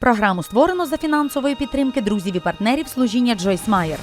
Програму створено за фінансової підтримки друзів і партнерів служіння Джойс Майер.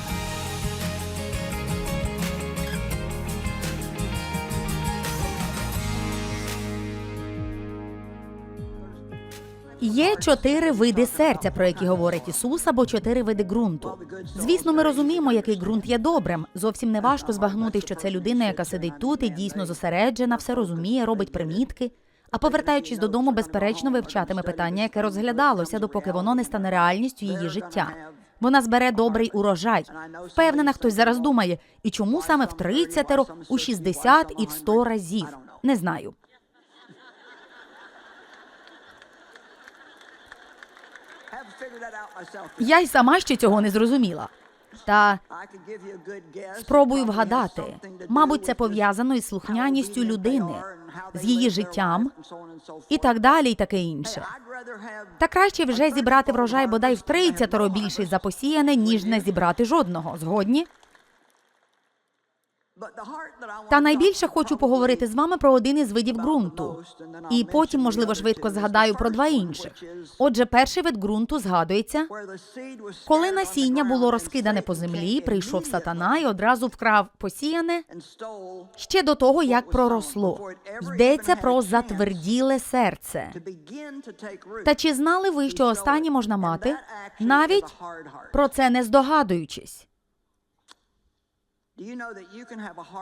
Є чотири види серця, про які говорить Ісус, або чотири види ґрунту. Звісно, ми розуміємо, який ґрунт є добрим. Зовсім не важко збагнути, що це людина, яка сидить тут і дійсно зосереджена, все розуміє, робить примітки. А повертаючись додому, безперечно вивчатиме питання, яке розглядалося, допоки воно не стане реальністю її життя. Вона збере добрий урожай. Впевнена, хтось зараз думає, і чому саме в 30, у 60 і в 100 разів. Не знаю. Я й сама ще цього не зрозуміла. Та спробую вгадати. Мабуть, це пов'язано із слухняністю людини, з її життям і так далі, і таке інше. Та краще вже зібрати врожай бодай в 30 більший за посіяне, ніж не зібрати жодного. Згодні? Та найбільше хочу поговорити з вами про один із видів ґрунту. І потім, можливо, швидко згадаю про два інших. Отже, перший вид ґрунту згадується, коли насіння було розкидане по землі, прийшов сатана і одразу вкрав посіяне ще до того, як проросло. Йдеться про затверділе серце. Та чи знали ви, що останнє можна мати, навіть про це не здогадуючись?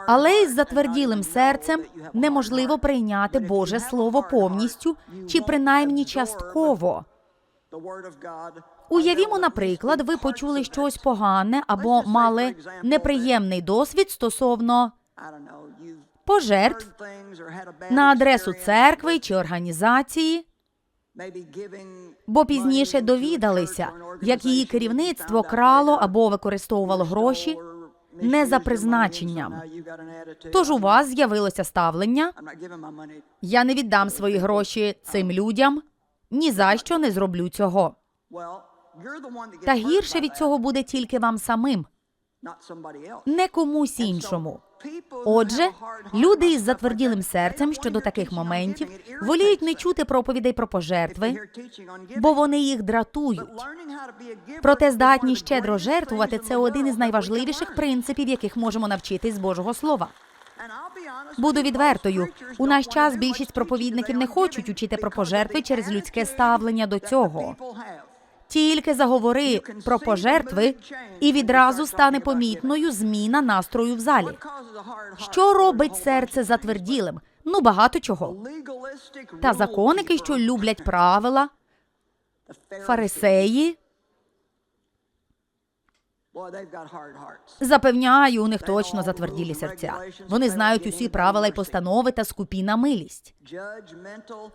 Але із затверділим серцем неможливо прийняти Боже Слово повністю чи принаймні частково. Уявімо, наприклад, ви почули щось погане або мали неприємний досвід стосовно пожертв на адресу церкви чи організації, бо пізніше довідалися, як її керівництво крало або використовувало гроші не за призначенням. Тож у вас з'явилося ставлення. Я не віддам свої гроші цим людям. Ні за що не зроблю цього. Та гірше від цього буде тільки вам самим, не комусь іншому. Отже, люди із затверділим серцем щодо таких моментів воліють не чути проповідей про пожертви, бо вони їх дратують. Проте здатність щедро жертвувати це один із найважливіших принципів, яких можемо навчитись з Божого Слова. Буду відвертою. У наш час більшість проповідників не хочуть учити про пожертви через людське ставлення до цього. Тільки заговори про пожертви, і відразу стане помітною зміна настрою в залі. Що робить серце затверділим? Ну багато чого. Та законники, що люблять правила, фарисеї. Запевняю, у них точно затверділі серця. Вони знають усі правила й постанови та скупі на милість.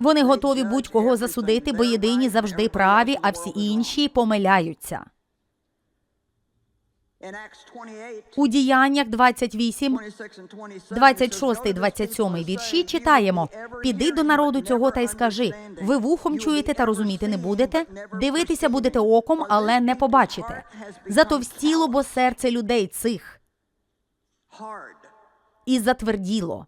Вони готові будь-кого засудити, бо єдині завжди праві, а всі інші помиляються. У діяннях 28, 26 і 27 вірші читаємо: піди до народу цього та й скажи: ви вухом чуєте та розуміти не будете, дивитися будете оком, але не побачите. Затовстіло, бо серце людей цих. І затверділо.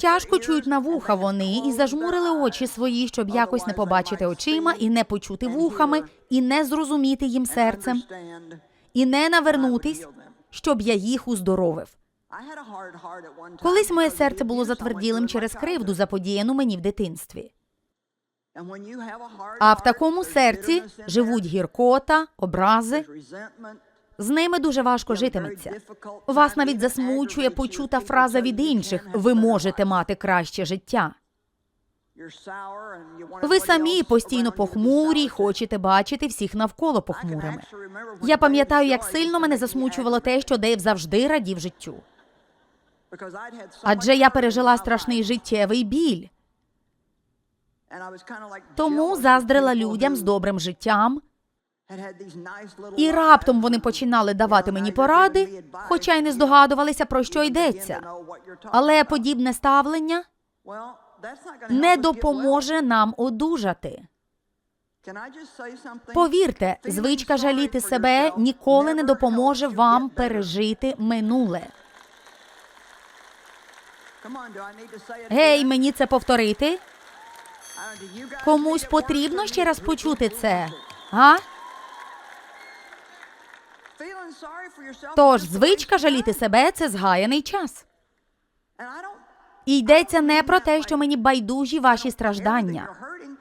Тяжко чують на вуха вони і зажмурили очі свої, щоб якось не побачити очима, і не почути вухами, і не зрозуміти їм серцем і не навернутись, щоб я їх уздоровив. Колись моє серце було затверділим через кривду, заподіяну мені в дитинстві. А в такому серці живуть гіркота, образи. З ними дуже важко житиметься. Вас навіть засмучує почута фраза від інших: ви можете мати краще життя. Ви самі постійно похмурі, хочете бачити всіх навколо похмурими. Я пам'ятаю, як сильно мене засмучувало те, що Дейв завжди радів життю. Адже я пережила страшний життєвий біль. Тому заздрила людям з добрим життям. І раптом вони починали давати мені поради, хоча й не здогадувалися, про що йдеться. Але подібне ставлення не допоможе нам одужати. Повірте, звичка жаліти себе ніколи не допоможе вам пережити минуле. Гей, мені це повторити. Комусь потрібно ще раз почути це. А? Тож звичка жаліти себе це згаяний час. І йдеться не про те, що мені байдужі ваші страждання.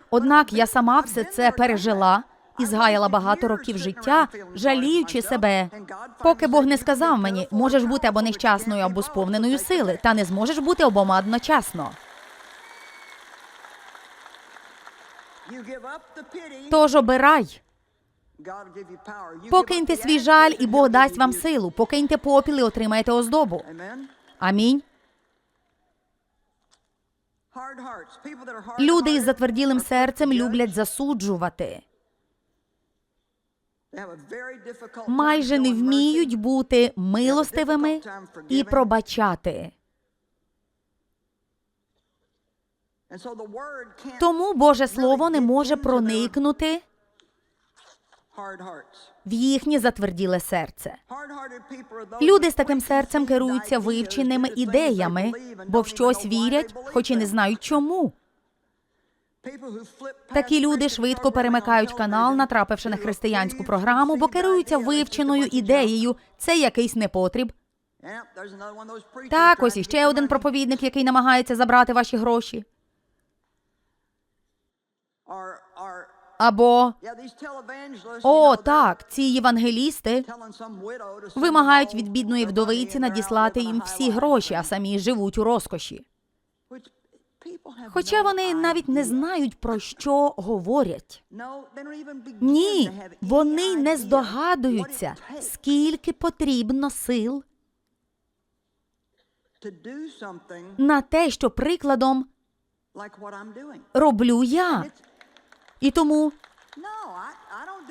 Однак я сама все це пережила і згаяла багато років життя, жаліючи себе. Поки Бог не сказав мені, можеш бути або нещасною, або сповненою сили, та не зможеш бути обома одночасно. Тож обирай. Покиньте свій жаль, і Бог дасть вам силу. Покиньте попіл і отримаєте оздобу. Амінь. Люди із затверділим серцем люблять засуджувати. Майже не вміють бути милостивими і пробачати. Тому Боже Слово не може проникнути в їхнє затверділе серце. Люди з таким серцем керуються вивченими ідеями, бо в щось вірять, хоч і не знають чому. Такі люди швидко перемикають канал, натрапивши на християнську програму, бо керуються вивченою ідеєю. Це якийсь непотріб. Так, ось іще один проповідник, який намагається забрати ваші гроші. Або о, так, ці євангелісти вимагають від бідної вдовиці надіслати їм всі гроші, а самі живуть у розкоші. Хоча вони навіть не знають, про що говорять. Ні, вони не здогадуються, скільки потрібно сил на те, що прикладом роблю я. І тому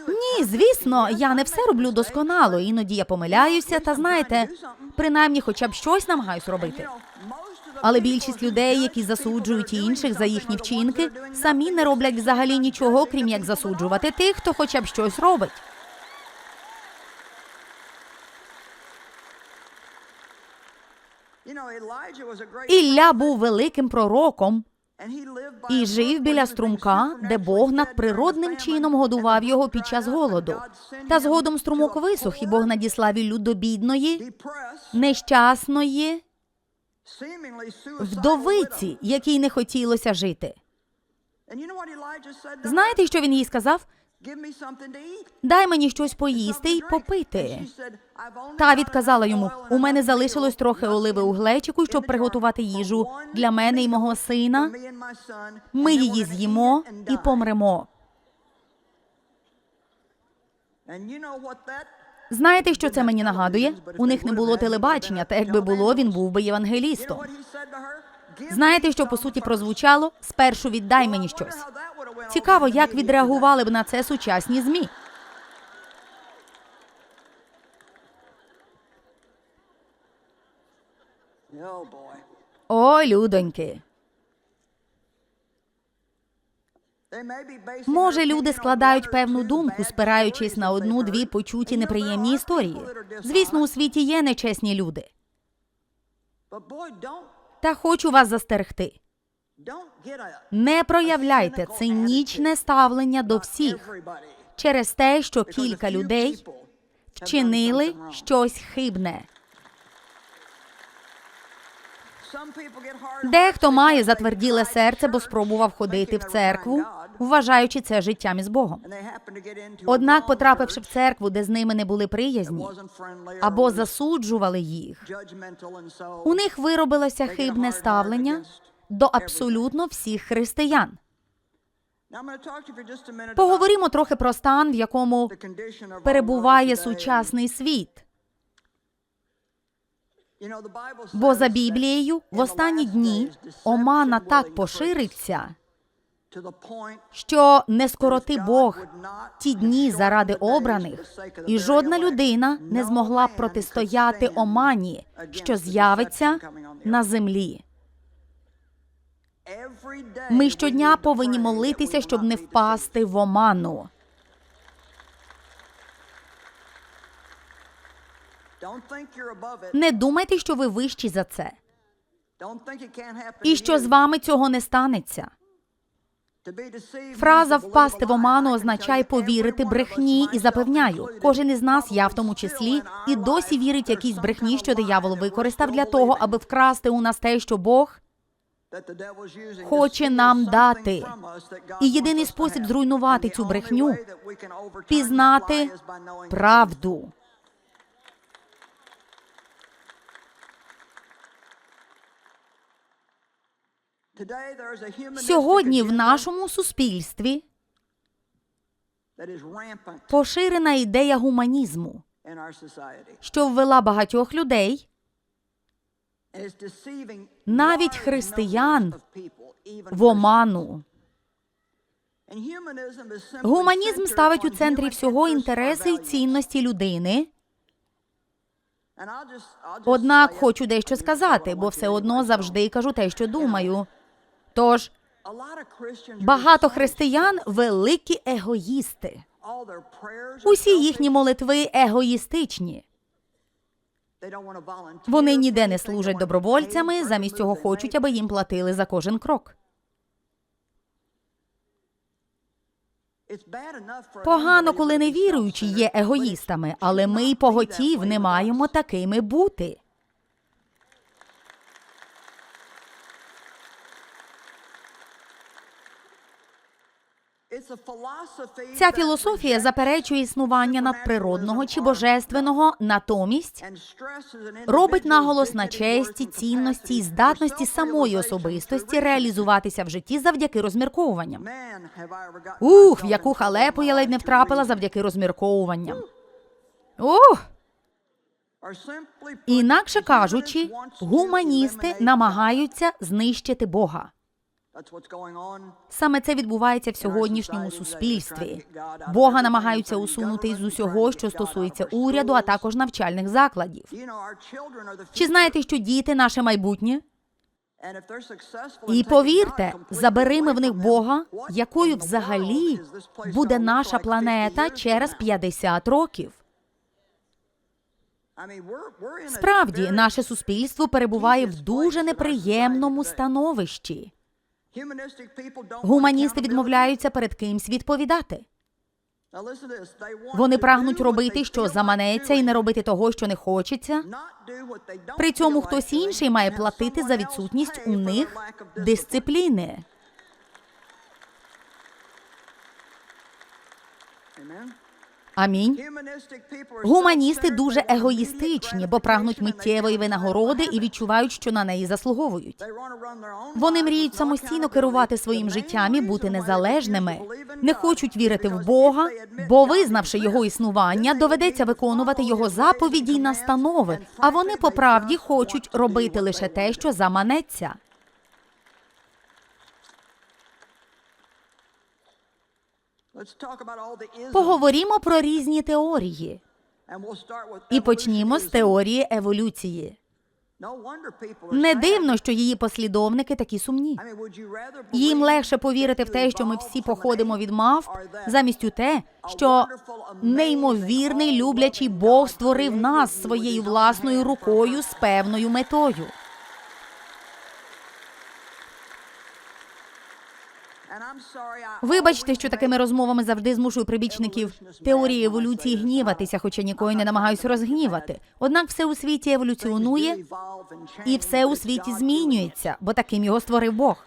ні, звісно, я не все роблю досконало. Іноді я помиляюся, та знаєте, принаймні, хоча б щось намагаюсь робити. Але більшість людей, які засуджують інших за їхні вчинки, самі не роблять взагалі нічого, крім як засуджувати тих, хто хоча б щось робить. Ілля був великим пророком і жив біля струмка, де Бог надприродним чином годував його під час голоду. Та згодом струмок висох, і Бог надіслав Іллю до бідної, нещасної вдовиці, якій не хотілося жити. Знаєте, що він їй сказав? Дай мені щось поїсти й попити. Та відказала йому: у мене залишилось трохи оливи у глечику, щоб приготувати їжу для мене і мого сина. Ми її з'їмо і помремо. Знаєте, що це мені нагадує? У них не було телебачення, та якби було, він був би євангелістом. Знаєте, що по суті прозвучало? Спершу віддай мені щось. Цікаво, як відреагували б на це сучасні змі. О, людоньки. Може, люди складають певну думку, спираючись на одну-дві почуті неприємні історії. Звісно, у світі є нечесні люди. Та хочу вас застерегти. Не проявляйте цинічне ставлення до всіх через те, що кілька людей вчинили щось хибне. Дехто має затверділе серце, бо спробував ходити в церкву, вважаючи це життям із Богом. Однак, потрапивши в церкву, де з ними не були приязні, або засуджували їх, у них виробилося хибне ставлення до абсолютно всіх християн. Поговоримо трохи про стан, в якому перебуває сучасний світ. Бо за Біблією в останні дні омана так пошириться, що не скороти Бог ті дні заради обраних, і жодна людина не змогла протистояти омані, що з'явиться на землі. Ми щодня повинні молитися, щоб не впасти в оману. Не думайте, що ви вищі за це, і що з вами цього не станеться. Фраза впасти в оману означає повірити брехні і запевняю. Кожен із нас, я в тому числі, і досі вірить якійсь брехні, що диявол використав для того, аби вкрасти у нас те, що Бог. Хоче нам дати. І єдиний спосіб зруйнувати цю брехню пізнати правду. Сьогодні в нашому суспільстві поширена ідея гуманізму, що ввела багатьох людей, навіть християн в оману. Гуманізм ставить у центрі всього інтереси і цінності людини. Однак хочу дещо сказати, бо все одно завжди кажу те, що думаю. Тож багато християн великі егоїсти. Усі їхні молитви егоїстичні. Вони ніде не служать добровольцями, замість цього хочуть, аби їм платили за кожен крок. Погано, коли невіруючі є егоїстами, але ми й поготів не маємо такими бути. Ця філософія заперечує існування надприродного чи божественного, натомість робить наголос на честі, цінності і здатності самої особистості реалізуватися в житті завдяки розмірковуванням. Ух, в яку халепу я ледь не втрапила завдяки розмірковуванням. Ух! Інакше кажучи, гуманісти намагаються знищити Бога. Саме це відбувається в сьогоднішньому суспільстві. Бога намагаються усунути із усього, що стосується уряду, а також навчальних закладів. Чи знаєте, що діти наше майбутнє? І повірте, забери ми в них Бога, якою взагалі буде наша планета через 50 років. Справді, наше суспільство перебуває в дуже неприємному становищі. Гуманісти відмовляються перед кимсь відповідати. Вони прагнуть робити, що заманеться, і не робити того, що не хочеться. При цьому хтось інший має платити за відсутність у них дисципліни. Амінь. Гуманісти дуже егоїстичні, бо прагнуть миттєвої винагороди і відчувають, що на неї заслуговують. Вони мріють самостійно керувати своїм життям і бути незалежними. Не хочуть вірити в Бога, бо, визнавши його існування, доведеться виконувати його заповіді й настанови. А вони по правді хочуть робити лише те, що заманеться. Поговоримо про різні теорії і почнімо з теорії еволюції. Не дивно, що її послідовники такі сумні. Їм легше повірити в те, що ми всі походимо від мавп, замість у те, що неймовірний люблячий Бог створив нас своєю власною рукою з певною метою. Вибачте, що такими розмовами завжди змушую прибічників теорії еволюції гніватися, хоча ніколи не намагаюся розгнівати. Однак все у світі еволюціонує і все у світі змінюється, бо таким його створив Бог.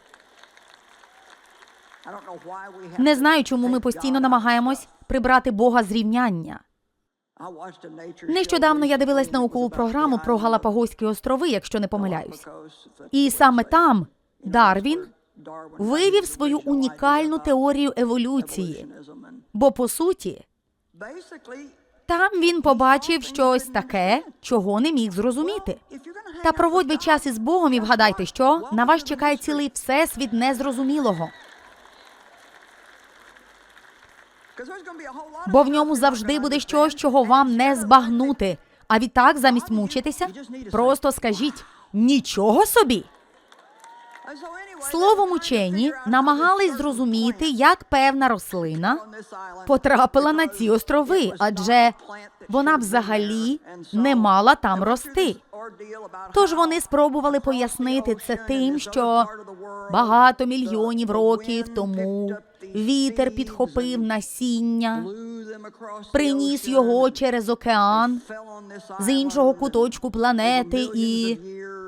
Не знаю, чому ми постійно намагаємось прибрати Бога з рівняння. Нещодавно я дивилась наукову програму про Галапагоські острови, якщо не помиляюсь. І саме там Дарвін вивів свою унікальну теорію еволюції. Бо по суті, там він побачив щось таке, чого не міг зрозуміти. Та проводь ви час із Богом і вгадайте, що на вас чекає цілий всесвіт незрозумілого. Бо в ньому завжди буде щось, чого вам не збагнути. А відтак, замість мучитися, просто скажіть нічого собі. Словом учені намагались зрозуміти, як певна рослина потрапила на ці острови, адже вона взагалі не мала там рости. Тож вони спробували пояснити це тим, що багато мільйонів років тому вітер підхопив насіння, приніс його через океан з іншого куточку планети і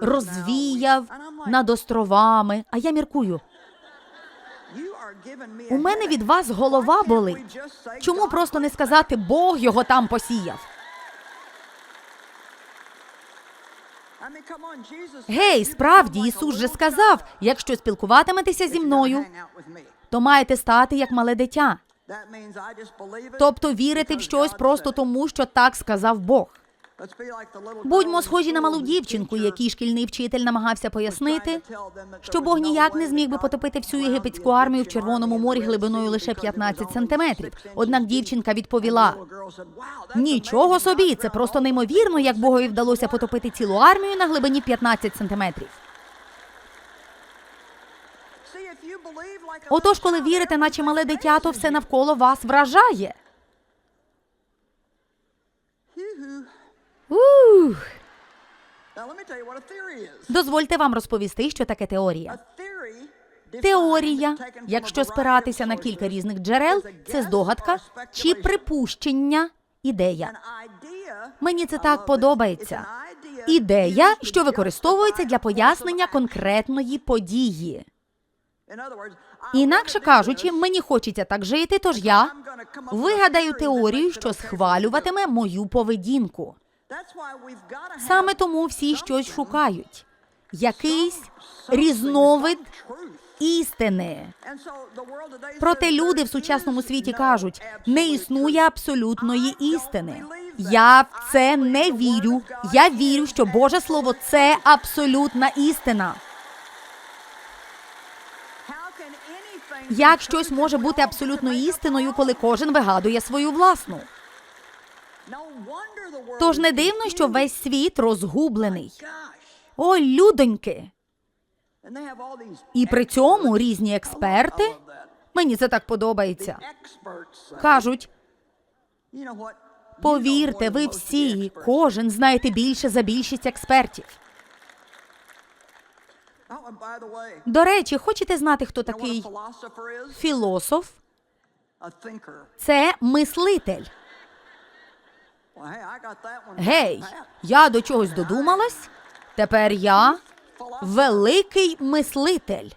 розвіяв над островами. А я міркую, у мене від вас голова болить. Чому просто не сказати Бог його там посіяв? Гей, справді Ісус же сказав: якщо спілкуватиметеся зі мною, то маєте стати як мале дитя, тобто вірити в щось просто тому, що так сказав Бог. Будьмо схожі на малу дівчинку, якій шкільний вчитель намагався пояснити, що Бог ніяк не зміг би потопити всю єгипетську армію в Червоному морі глибиною лише 15 сантиметрів. Однак дівчинка відповіла: нічого собі, це просто неймовірно, як Богові вдалося потопити цілу армію на глибині 15 сантиметрів. Отож, коли вірите, наче мале дитя, то все навколо вас вражає. Ух. Дозвольте вам розповісти, що таке теорія. Теорія, якщо спиратися на кілька різних джерел, це здогадка чи припущення, ідея. Мені це так подобається. Ідея, що використовується для пояснення конкретної події. Інакше кажучи, мені хочеться так жити, тож я вигадаю теорію, що схвалюватиме мою поведінку. Саме тому всі щось шукають. Якийсь різновид істини. Проте люди в сучасному світі кажуть, не існує абсолютної істини. Я в це не вірю. Я вірю, що Боже Слово це абсолютна істина. Як щось може бути абсолютною істиною, коли кожен вигадує свою власну? Тож не дивно, що весь світ розгублений. Ой, людоньки! І при цьому різні експерти, мені це так подобається, кажуть, повірте, ви всі, кожен знаєте більше за більшість експертів. До речі, хочете знати, хто такий філософ? Це мислитель. Гей, я до чогось додумалась. Тепер я великий мислитель.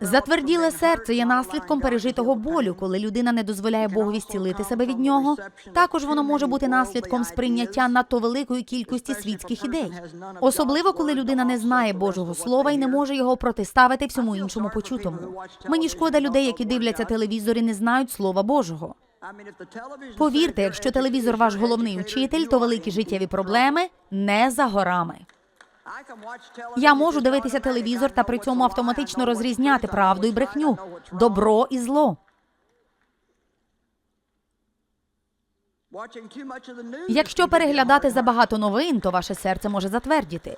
Затверділе серце є наслідком пережитого болю, коли людина не дозволяє Богові зцілити себе від нього. Також воно може бути наслідком сприйняття надто великої кількості світських ідей, особливо коли людина не знає Божого слова і не може його протиставити всьому іншому почутому. Мені шкода людей, які дивляться телевізор і не знають слова Божого. Повірте, якщо телевізор ваш головний учитель, то великі життєві проблеми не за горами. Я можу дивитися телевізор та при цьому автоматично розрізняти правду і брехню, добро і зло. Якщо переглядати забагато новин, то ваше серце може затвердіти.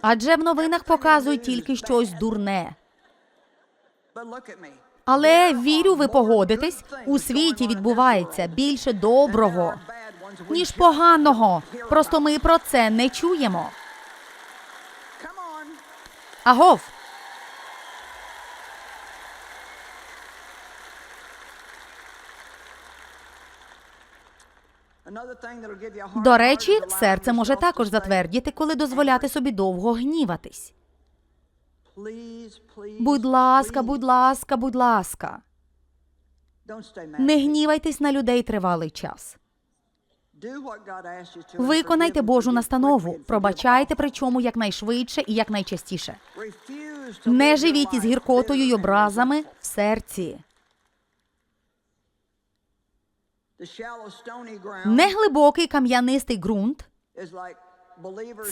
Адже в новинах показують тільки щось дурне. Але вірю, ви погодитесь, у світі відбувається більше доброго, ніж поганого. Просто ми про це не чуємо. Агов. До речі, серце може також затвердіти, коли дозволяти собі довго гніватись. Будь ласка, будь ласка, будь ласка, не гнівайтесь на людей тривалий час. Виконайте Божу настанову, пробачайте, причому якнайшвидше і якнайчастіше. Не живіть із гіркотою й образами в серці. Неглибокий кам'янистий ґрунт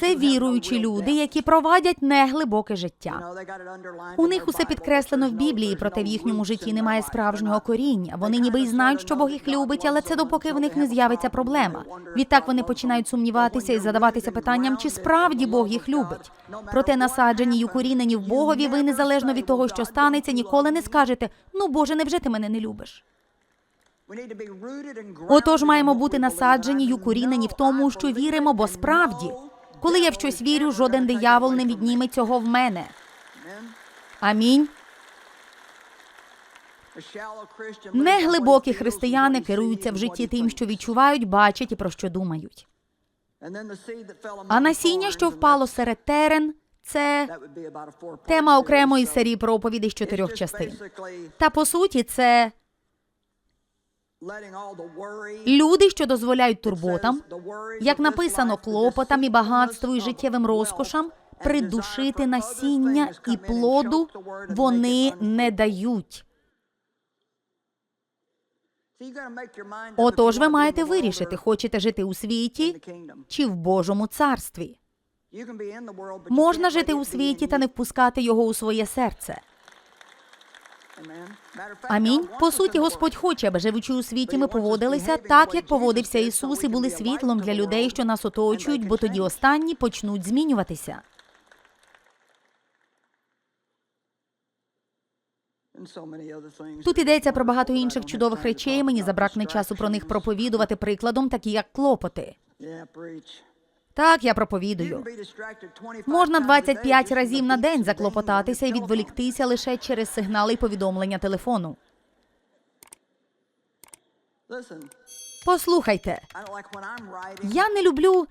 це віруючі люди, які провадять неглибоке життя. У них усе підкреслено в Біблії, проте в їхньому житті немає справжнього коріння. Вони ніби й знають, що Бог їх любить, але це допоки в них не з'явиться проблема. Відтак вони починають сумніватися і задаватися питанням, чи справді Бог їх любить. Проте насаджені й укорінені в Богові, ви незалежно від того, що станеться, ніколи не скажете: ну Боже, невже ти мене не любиш? Отож, маємо бути насаджені й укорінені в тому, що віримо, бо справді, коли я в щось вірю, жоден диявол не відніме цього в мене. Амінь. Неглибокі християни керуються в житті тим, що відчувають, бачать і про що думають. А насіння, що впало серед терен, це тема окремої серії проповідей з чотирьох частин. Та по суті, це люди, що дозволяють турботам, як написано, клопотам і багатству і життєвим розкошам, придушити насіння і плоду вони не дають. Отож, ви маєте вирішити, хочете жити у світі чи в Божому царстві. Можна жити у світі та не впускати його у своє серце. Амінь. По суті, Господь хоче, аби живучи у світі, ми поводилися так, як поводився Ісус, і були світлом для людей, що нас оточують, бо тоді останні почнуть змінюватися. Тут йдеться про багато інших чудових речей. Мені забракне часу про них проповідувати прикладом, такі як клопоти. Так, я проповідую. Можна 25 разів на день заклопотатися і відволіктися лише через сигнали й повідомлення телефону. Послухайте, я не люблю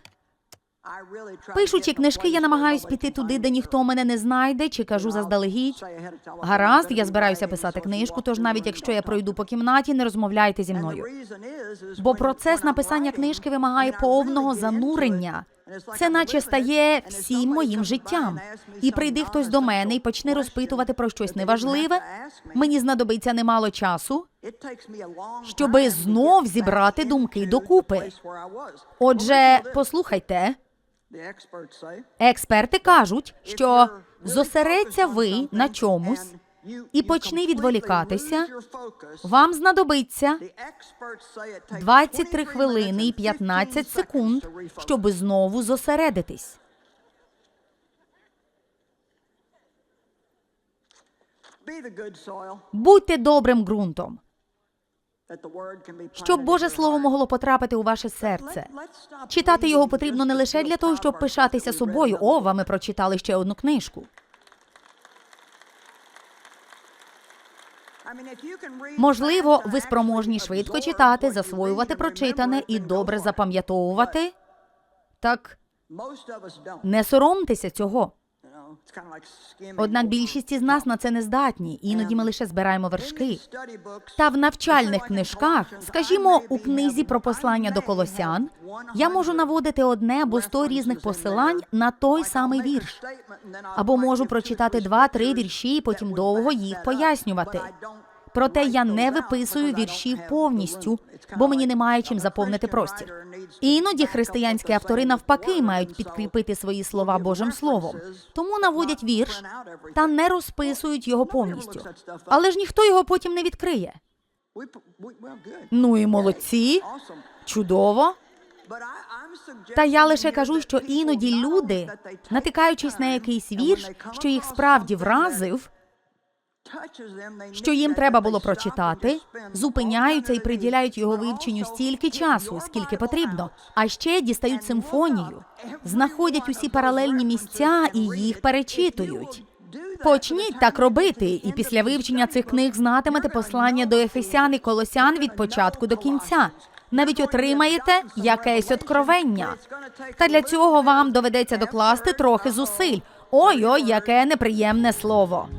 пишучи книжки, я намагаюсь піти туди, де ніхто мене не знайде, чи кажу заздалегідь. Гаразд, я збираюся писати книжку, тож навіть якщо я пройду по кімнаті, не розмовляйте зі мною. Бо процес написання книжки вимагає повного занурення. Це наче стає всім моїм життям. І прийде хтось до мене і почне розпитувати про щось неважливе. Мені знадобиться немало часу, щоби знов зібрати думки докупи. Отже, послухайте, експерти кажуть, що зосередься ви на чомусь і почни відволікатися. Вам знадобиться 23 хвилини і 15 секунд, щоб знову зосередитись. Будьте добрим ґрунтом, щоб Боже Слово могло потрапити у ваше серце. Читати його потрібно не лише для того, щоб пишатися собою. О, ви ми прочитали ще одну книжку. Можливо, ви спроможні швидко читати, засвоювати прочитане і добре запам'ятовувати. Так не соромтеся цього. Однак більшість із нас на це не здатні. Іноді ми лише збираємо вершки. Та в навчальних книжках, скажімо, у книзі про послання до колосян, я можу наводити одне або сто різних посилань на той самий вірш. Або можу прочитати два-три вірші і потім довго їх пояснювати. Проте я не виписую віршів повністю, бо мені немає чим заповнити простір. Іноді християнські автори навпаки мають підкріпити свої слова Божим Словом, тому наводять вірш та не розписують його повністю. Але ж ніхто його потім не відкриє. Ну і молодці, чудово. Та я лише кажу, що іноді люди, натикаючись на якийсь вірш, що їх справді вразив, що їм треба було прочитати, зупиняються і приділяють його вивченню стільки часу, скільки потрібно, а ще дістають симфонію, знаходять усі паралельні місця і їх перечитують. Почніть так робити, і після вивчення цих книг знатимете послання до Ефесян і Колосян від початку до кінця. Навіть отримаєте якесь откровення. Та для цього вам доведеться докласти трохи зусиль. Ой ой, яке неприємне слово.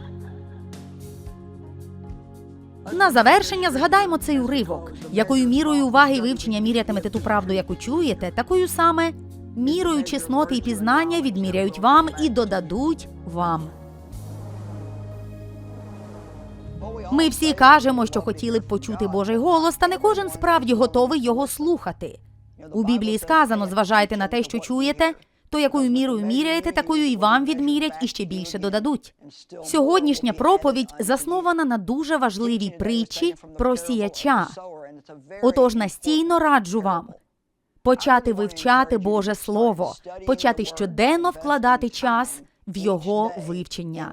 На завершення згадаймо цей уривок. Якою мірою уваги і вивчення мірятимете ту правду, яку чуєте, такою саме мірою чесноти і пізнання відміряють вам і додадуть вам. Ми всі кажемо, що хотіли б почути Божий голос, та не кожен справді готовий його слухати. У Біблії сказано: зважайте на те, що чуєте, то якою мірою міряєте, такою і вам відмірять і ще більше додадуть. Сьогоднішня проповідь заснована на дуже важливій притчі про сіяча. Отож настійно раджу вам почати вивчати Боже Слово, почати щоденно вкладати час в його вивчення.